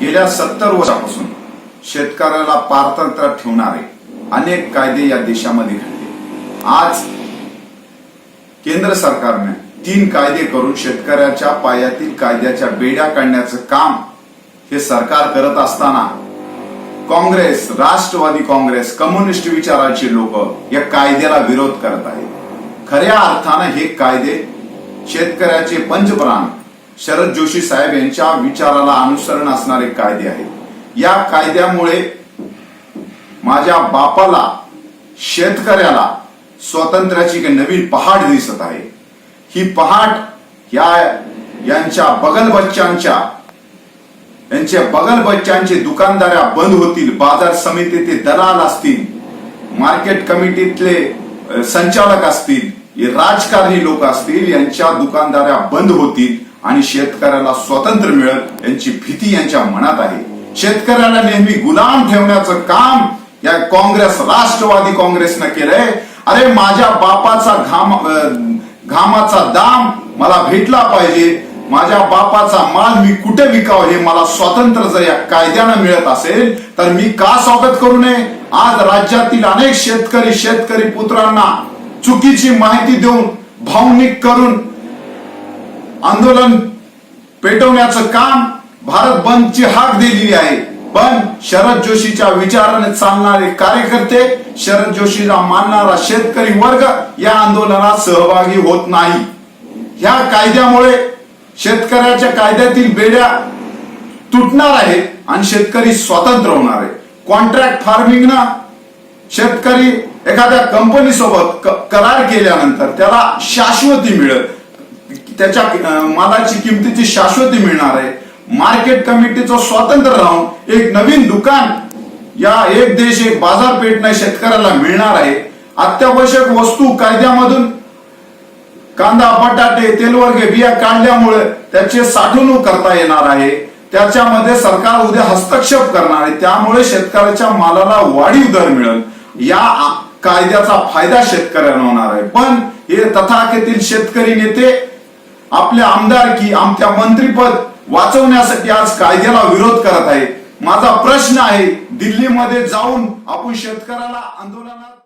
गेल्या सत्तर वर्षापासून शेतकऱ्याला पारतंत्र्यात ठेवणारे अनेक कायदे या देशामध्ये घडले. आज केंद्र सरकारने तीन कायदे करून शेतकऱ्याच्या पायातील कायद्याच्या बेड्या काढण्याचं काम हे सरकार करत असताना काँग्रेस राष्ट्रवादी काँग्रेस कम्युनिस्ट विचाराचे लोक या कायद्याला विरोध करत आहेत. खऱ्या अर्थानं हे कायदे शेतकऱ्याचे पंचप्राण शरद जोशी साहेब यांच्या विचाराला अनुसरण असणारे कायदे आहेत. या कायद्यामुळे माझ्या बापाला शेतकऱ्याला स्वातंत्र्याची एक नवीन पहाट दिसत आहे. ही पहाट या यांच्या बगल बच्चांच्या यांच्या बगल बच्चांचे दुकानदाऱ्या बंद होतील बाजार समितीचे दलाल असतील मार्केट कमिटीतले संचालक असतील राजकारणी लोक असतील यांच्या दुकानदाऱ्या बंद होतील. आणि शेतकऱ्याला स्वातंत्र्य मिळेल यांची भीती यांच्या मनात आहे. शेतकऱ्याला नेहमी गुलाम ठेवण्याचं काम या काँग्रेस राष्ट्रवादी काँग्रेसनं केलंय. अरे माझ्या बापाचा घाम घामाचा दाम मला भेटला पाहिजे. माझ्या बापाचा माल मी कुठे विकाव हे मला स्वातंत्र्य जर या कायद्यानं मिळत असेल तर मी का स्वागत करू नये? आज राज्यातील अनेक शेतकरी शेतकरी पुत्रांना चुकीची माहिती देऊन भावनिक करून आंदोलन पेटवण्याचं काम भारत बंदची हाक दिलेली आहे. पण शरद जोशीच्या विचाराने चालणारे कार्यकर्ते शरद जोशीला मानणारा शेतकरी वर्ग या आंदोलनात सहभागी होत नाही. या कायद्यामुळे शेतकऱ्याच्या कायद्यातील बेड्या तुटणार आहेत आणि शेतकरी स्वतंत्र होणार आहे कॉन्ट्रॅक्ट फार्मिंग ना शेतकरी एखाद्या कंपनी सोबत करार केल्यानंतर त्याला शाश्वती मिळत त्याच्या मालाची किमतीची शाश्वती मिळणार आहे. मार्केट कमिटीचं स्वातंत्र्य राहून एक नवीन दुकान या एक देश एक बाजारपेठ शेतकऱ्याला मिळणार आहे. अत्यावश्यक वस्तू कायद्यामधून कांदा बटाटे तेलवर्गे बिया काढल्यामुळे त्याचे साठवणूक करता येणार आहे. त्याच्यामध्ये सरकार उद्या हस्तक्षेप करणार आहे. त्यामुळे शेतकऱ्याच्या मालाला वाढीव दर मिळेल. या कायद्याचा फायदा शेतकऱ्यांना होणार आहे. पण हे तथाकथील शेतकरी नेते आपल्या आमदारकी आमच्या मंत्रीपद वाचवण्यासाठी आज कायद्याला विरोध करत आहे. माझा प्रश्न आहे दिल्लीमध्ये जाऊन आपण शेतकऱ्याला आंदोलनात